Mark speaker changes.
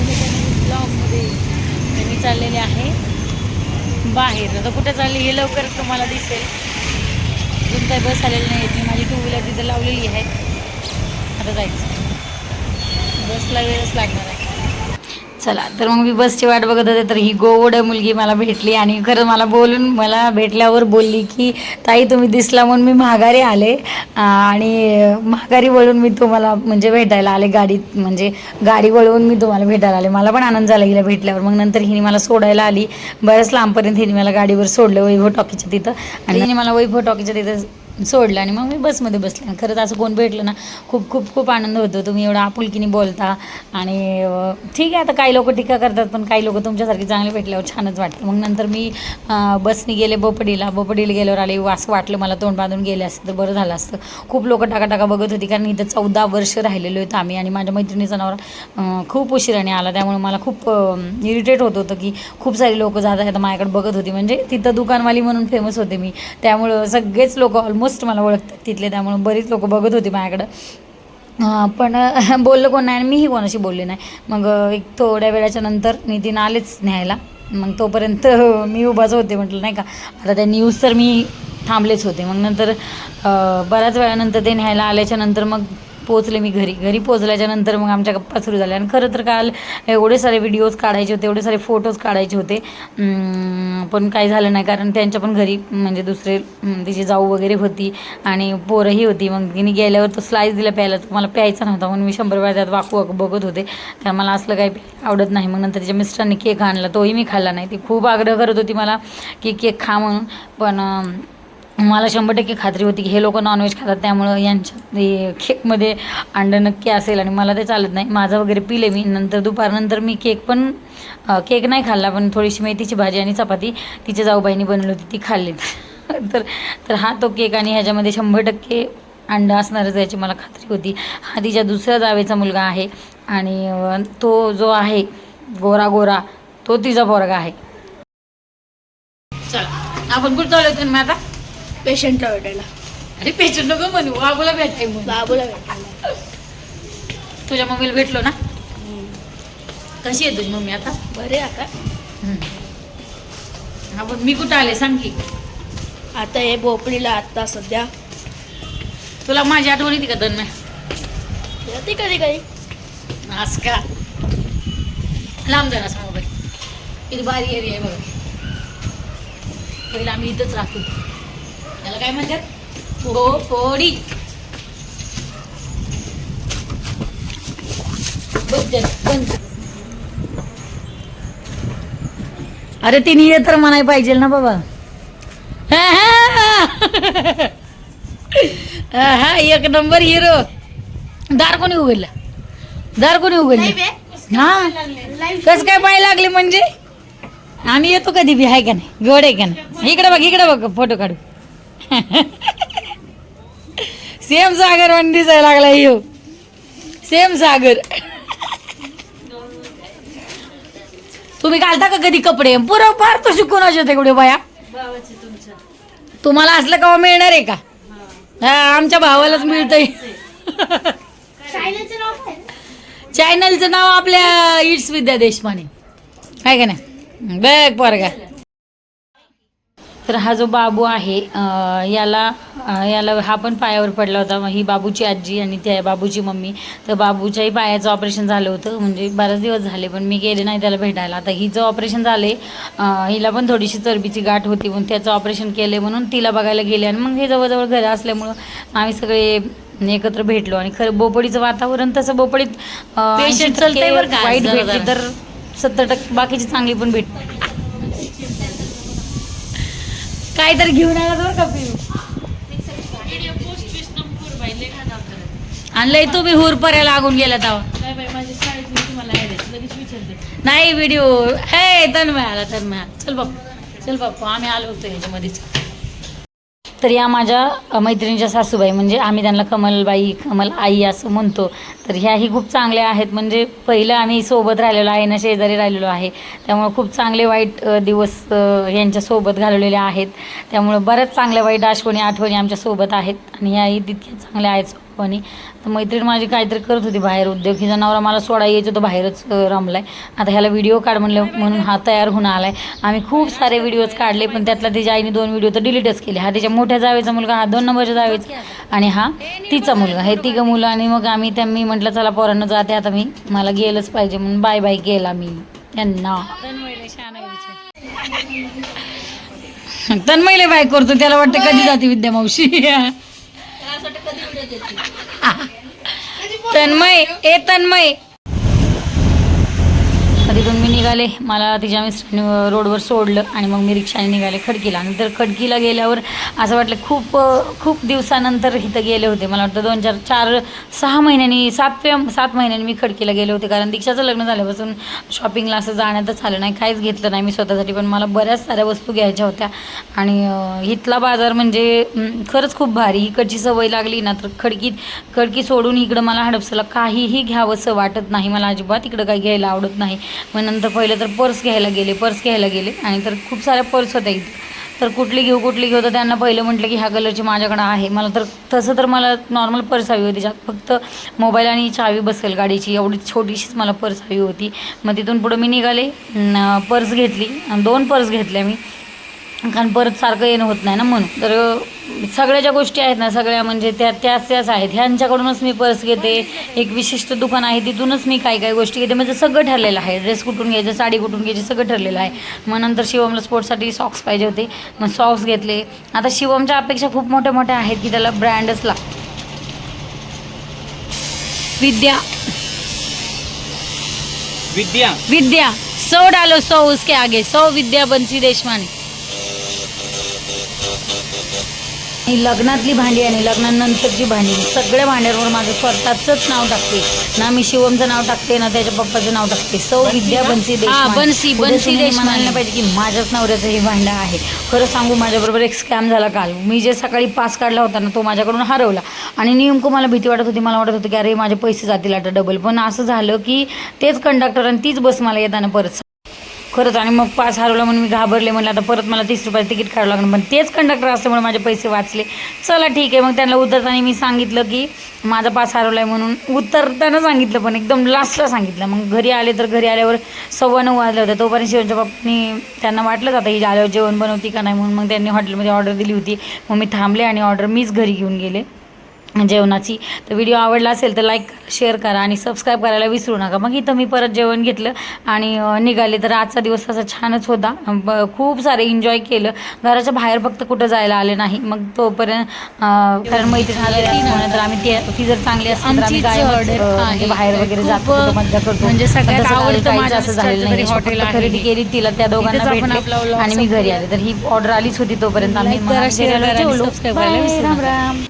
Speaker 1: ब्लॉगमध्ये. मी चाललेले आहे बाहेर. आता कुठे चालली हे लवकर तुम्हाला दिसेल. अजून काही बस आलेली नाही मी माझी टू व्हीलर तिथं लावलेली आहे. आता जायचं. बसला वेळच लागणार आहे. चला तर मग मी बसची वाट बघत होते तर ही गोवड मुलगी मला भेटली आणि खरं मला बोलून मला भेटल्यावर बोलली की ताई तुम्ही दिसला म्हणून मी माघारी आले. आणि माघारी वळून मी तुम्हाला म्हणजे भेटायला आले गाडीत म्हणजे गाडी वळवून मी तुम्हाला भेटायला आले. मला पण आनंद झाला हिला भेटल्यावर. मग नंतर हिने मला सोडायला आली. बऱ्याच लांबपर्यंत हिने मला गाडीवर सोडलं वैभव टॉकीच्या तिथं. आणि हिने मला वैभव टॉकीच्या तिथं सोडलं आणि मग मी बसमध्ये बसले. आणि खरंच असं कोण भेटलं ना खूप खूप खूप आनंद होतो. तुम्ही एवढा आपुलकीने बोलता आणि ठीक आहे आता काही लोक टीका करतात पण काही लोक तुमच्यासारखे चांगले भेटल्यावर छानच वाटतं. मग नंतर मी बसने गेले बोपडीला. बोपडीला गेल्यावर आले असं वाटलं मला तोंड बांधून गेले असतं तर बरं झालं असतं. खूप लोक टाका टाका बघत होती कारण इथं चौदा वर्ष राहिलेलो होतो आम्ही. आणि माझ्या मैत्रिणीचा नवरा खूप उशिराने आला. त्यामुळे मला खूप इरिटेट होत होतं की खूप सारी लोक जात आहेत माझ्याकडे बघत होती. म्हणजे तिथं दुकानवाली म्हणून फेमस होते मी. त्यामुळं सगळेच लोक ऑलमोस्ट मला ओळखतात तिथले त्यामुळे बरीच लोक बघत होती माझ्याकडं. पण बोललं कोण नाही आणि मीही कोणाशी बोलले नाही. मग एक थोड्या वेळाच्या नंतर नितीन आलेच न्यायला. मग तोपर्यंत मी उभाच होते म्हटलं नाही का आता त्या न्यूज तर मी थांबलेच होते. मग नंतर बऱ्याच वेळानंतर ते न्यायला आल्याच्यानंतर मग पोचले मी घरी. घरी पोचल्याच्यानंतर मग आमच्या गप्पा सुरू झाल्या. आणि खरं तर काल एवढे सारे व्हिडिओज काढायचे होते एवढे सारे फोटोज काढायचे होते. पण काही झालं नाही. कारण त्यांच्या पण घरी म्हणजे दुसरे तिची जाऊ वगैरे होती आणि पोरंही होती. मग तिने गेल्यावर तो स्लाईस दिला प्यायला. तर मला प्यायचा नव्हता. म्हणून मी शंभर वेळा त्यात वाकू वाकू बघत होते. तर मला असलं काही आवडत नाही. मग नंतर तिच्या मिस्टरांनी केक आणला. तोही मी खाल्ला नाही. ती खूप आग्रह करत होती मला की केक खा म्हणून. पण मला शंभर टक्के खात्री होती की हे लोक नॉनव्हेज खातात त्यामुळं यांच्या केकमध्ये अंडं नक्की असेल आणि मला ते चालत नाही. माझं वगैरे पिले मी. नंतर दुपारनंतर मी केक पण केक नाही खाल्ला पण थोडीशी मेथीची भाजी आणि चपाती तिच्या जाऊबाईंनी बनवली होती ती खाल्ली. तर तर हा तो केक आणि ह्याच्यामध्ये शंभर टक्के अंडं असणारच याची मला खात्री होती. हा तिच्या दुसऱ्या जावेचा मुलगा आहे आणि तो जो आहे गोरा गोरा तो तिचा पोरगा आहे. चला आपण कुठं चालू होतो मी आता?
Speaker 2: पेशंटला भेटायला.
Speaker 1: अरे पेचून नको म्हणू बाबूला भेटाय म्हणून
Speaker 2: बाबूला भेटायला.
Speaker 1: तुझ्या मम्मीला भेटलो ना? कशी आहे तुझी मम्मी आता?
Speaker 2: बरे आता.
Speaker 1: हा पण मी कुठं आले सांग की.
Speaker 2: आता हे भोपळीला आता सध्या.
Speaker 1: तुला माझी आठवण येते का दरम्यान
Speaker 2: येते कधी कधी.
Speaker 1: आज का? लांब जरा असा मोबाईल किती भारी एरिया आहे बघा. पहिला आम्ही इथंच राहतो. त्याला काय म्हणतात? बंद. अरे तिने ये तर म्हणाय पाहिजे ना बाबा. हा, हा. हा, हा एक नंबर हिरो. दार कोणी उघडला? दार कोणी उघडलं? हा? कस काय पाय लागले म्हणजे? आम्ही येतो कधी बी आहे का नाही? गोड आहे का नाही? इकडे बघ इकडे बघ फोटो काढू सेम सागर पण दिसायला लागला यो. सेम सागर. तुम्ही घालता का कधी कपडे? पुरं फार तो शिकून होते कुठे बाया. तुम्हाला असलं का मिळणार आहे का? हा. आमच्या भावालाच मिळतंय. चॅनलचं नाव आपल्या इट्स विद्या देशपांडे. आहे का नाही? बघ पोरगा. तर हा जो बाबू आहे याला याला हा पण पायावर पडला होता. ही बाबूची आजी आणि त्या बाबूची मम्मी. तर बाबूच्याही पायाचं ऑपरेशन झालं होतं. म्हणजे बरेच दिवस झाले पण मी गेले नाही त्याला भेटायला. आता हिचं ऑपरेशन झाले हिला पण थोडीशी चरबीची गाठ होती. म्हणून त्याचं ऑपरेशन केले म्हणून तिला बघायला गेले. आणि मग हे जवळजवळ घर असल्यामुळं आम्ही सगळे एकत्र भेटलो. आणि खरं बोपडीचं वातावरण तसं बोपडीत अं,
Speaker 3: Patient
Speaker 1: 80%
Speaker 3: चालतंय बरं का,
Speaker 1: वाईट
Speaker 3: जरा.
Speaker 1: तर सत्तर टक्के बाकीची चांगली पण काहीतरी घेऊन आला बरं का आणलंय तुम्ही हुरपर्या लागून गेला तेव्हा नाही व्हिडिओ हे तन्मय आला तन्मय आला. चल बाप्पा चल बाप्पा आम्ही आलो होतो ह्याच्यामध्येच. तर या माझ्या मैत्रिणीच्या सासूबाई म्हणजे आम्ही त्यांना कमलबाई कमल आई असं म्हणतो. तर ह्याही खूप चांगल्या आहेत. म्हणजे पहिलं आम्ही सोबत राहिलेलो आहे ना शेजारी राहिलेलो आहे. त्यामुळे खूप चांगले वाईट दिवस यांच्यासोबत घालवलेले आहेत. त्यामुळे बऱ्याच चांगल्या वाईट आठवणी आठवणी आमच्यासोबत आहेत. आणि ह्याही तितक्या चांगल्या आहेत. आणि तर मैत्रीण माझी काहीतरी करत होती बाहेर उद्योग. ही जनावर मला सोडा यायचं तो बाहेरच रमलाय. आता ह्याला व्हिडिओ काढ म्हणलं म्हणून हा तयार होऊन आलाय. आम्ही खूप सारे व्हिडिओज काढले पण त्यातला तिच्या आईने दोन व्हिडिओ तर डिलीटच केले. हा तिच्या मोठ्या जावेचा मुलगा हा दोन नंबरच्या जावेचा. आणि हा तिचा मुलगा. हे तिघं मुलं आणि मग आम्ही त्या मी म्हटलं चला पोरांना जाते. आता मी मला गेलंच पाहिजे म्हणून बाय बाय गेला मी. त्यांना तन्मयले बाय करतो. त्याला वाटतं कधी जाते विद्या मावशी. तन्मय ए तन्मय. तिथून मी निघाले. मला तिच्या मिस्टरने रोडवर सोडलं आणि मग मी रिक्षाने निघाले खडकीला. नंतर खडकीला गेल्यावर असं वाटलं खूप खूप दिवसानंतर इथं गेले होते. मला वाटतं दोन चार चार सहा महिन्यांनी सातव्या सात महिन्यांनी मी खडकीला गेले होते. कारण दीक्षाचं लग्न झाल्यापासून शॉपिंगला असं जाण्यातच आलं नाही काहीच घेतलं नाही मी स्वतःसाठी. पण मला बऱ्याच साऱ्या वस्तू घ्यायच्या होत्या. आणि इथला बाजार म्हणजे खरंच खूप भारी. इकडची सवय लागली ना तर खडकीत खडकी सोडून इकडं मला हडपसला काहीही घ्यावंसं वाटत नाही. मला अजिबात इकडं काही घ्यायला आवडत नाही. मग नंतर पहिलं तर पर्स घ्यायला गेले पर्स घ्यायला गेले. आणि तर खूप साऱ्या पर्स होत्या इथं. तर कुठली घेऊ कुठली घेऊ तर त्यांना पहिलं म्हटलं की ह्या कलरची माझ्याकडं आहे. मला तर तसं तर मला नॉर्मल पर्स हवी होती. ज्यात फक्त मोबाईल आणि चावी बसेल गाडीची. एवढी छोटीशीच मला पर्स हवी होती. मग तिथून पुढं मी निघाले पर्स घेतली. आणि दोन पर्स घेतल्या मी. कारण परत सारखं येणं होत नाही ना म्हणून. तर सगळ्या ज्या गोष्टी आहेत ना सगळ्या म्हणजे त्या त्याच त्याच आहेत. ह्यांच्याकडूनच मी पर्स घेते. एक विशिष्ट दुकान आहे तिथूनच मी काही काही गोष्टी घेते. म्हणजे सगळं ठरलेलं आहे. ड्रेस कुठून घ्यायचं साडी कुठून घ्यायची सगळं ठरलेलं आहे. मग नंतर शिवमला स्पोर्ट्ससाठी सॉक्स पाहिजे होते. मग सॉक्स घेतले. आता शिवमच्या अपेक्षा खूप मोठ्या मोठ्या आहेत की त्याला ब्रँडच लाग विद्या.
Speaker 3: विद्या.
Speaker 1: विद्या. सौ डालो सौ उसके आगे. सौ विद्या बंसी देशमाने. ही लग्नातली भांडी आणि लग्नानंतरची भांडी. सगळ्या भांड्यांवर माझं स्वतःचंच नाव टाकते. ना मी शिवमचं नाव टाकते ना त्याच्या पप्पाचं नाव टाकते. सौ विद्या बनसी
Speaker 2: बनसी- बनसी.
Speaker 1: म्हणायला पाहिजे की माझ्याच नवऱ्याचं हे भांडं आहे. खरं सांगू माझ्याबरोबर एक स्कॅम झाला काल. मी जे सकाळी पास काढला होता ना तो माझ्याकडून हरवला. आणि नेमकं मला भीती वाटत होती मला वाटत होतं की अरे माझे पैसे जातील आता डबल पण असं झालं की तेच कंडक्टर आणि तीच बस मला येताना परत खरंच आणि मग पास हरवला म्हणून मी घाबरले म्हणलं आता परत मला तीस रुपयाचं तिकीट काढावं लागणार पण तेच कंडक्टर असल्यामुळे माझे पैसे वाचले. चला ठीक आहे मग त्यांना उतरताना मी सांगितलं की माझा पास हरवला आहे म्हणून उतरताना सांगितलं पण एकदम लास्टला सांगितलं. मग घरी आले तर घरी आल्यावर सव्वा नऊ वाजले होते. तोपर्यंत शिवच्या बाप्पानी त्यांना वाटलंच आता ही आल्यावर जेवण बनवती का नाही म्हणून मग त्यांनी हॉटेलमध्ये ऑर्डर दिली होती. मग मी थांबले आणि ऑर्डर मीच घरी घेऊन गेले. जेवणाची. तर व्हिडिओ आवडला असेल तर लाईक करा शेअर करा आणि सबस्क्राईब करायला विसरू नका. मग इथं मी परत जेवण घेतलं आणि निघाले. तर आजचा दिवस असा छानच होता. खूप सारे एन्जॉय केलं. घराच्या बाहेर फक्त कुठं जायला आले नाही. मग तोपर्यंत कारण आलेली असल्यामुळे तर आम्ही ती जर चांगली असेल तर आम्ही. म्हणजे बाहेर वगैरे जातो मज्जा करतो.
Speaker 2: म्हणजे सगळ्यात
Speaker 1: असं झालेलं नाही.
Speaker 2: हॉटेल.
Speaker 1: खरेदी केली तिला त्या दोघांना भेटले आणि मी घरी. आले. तर ही ऑर्डर आलीच होती तोपर्यंत. आम्ही राम. राम.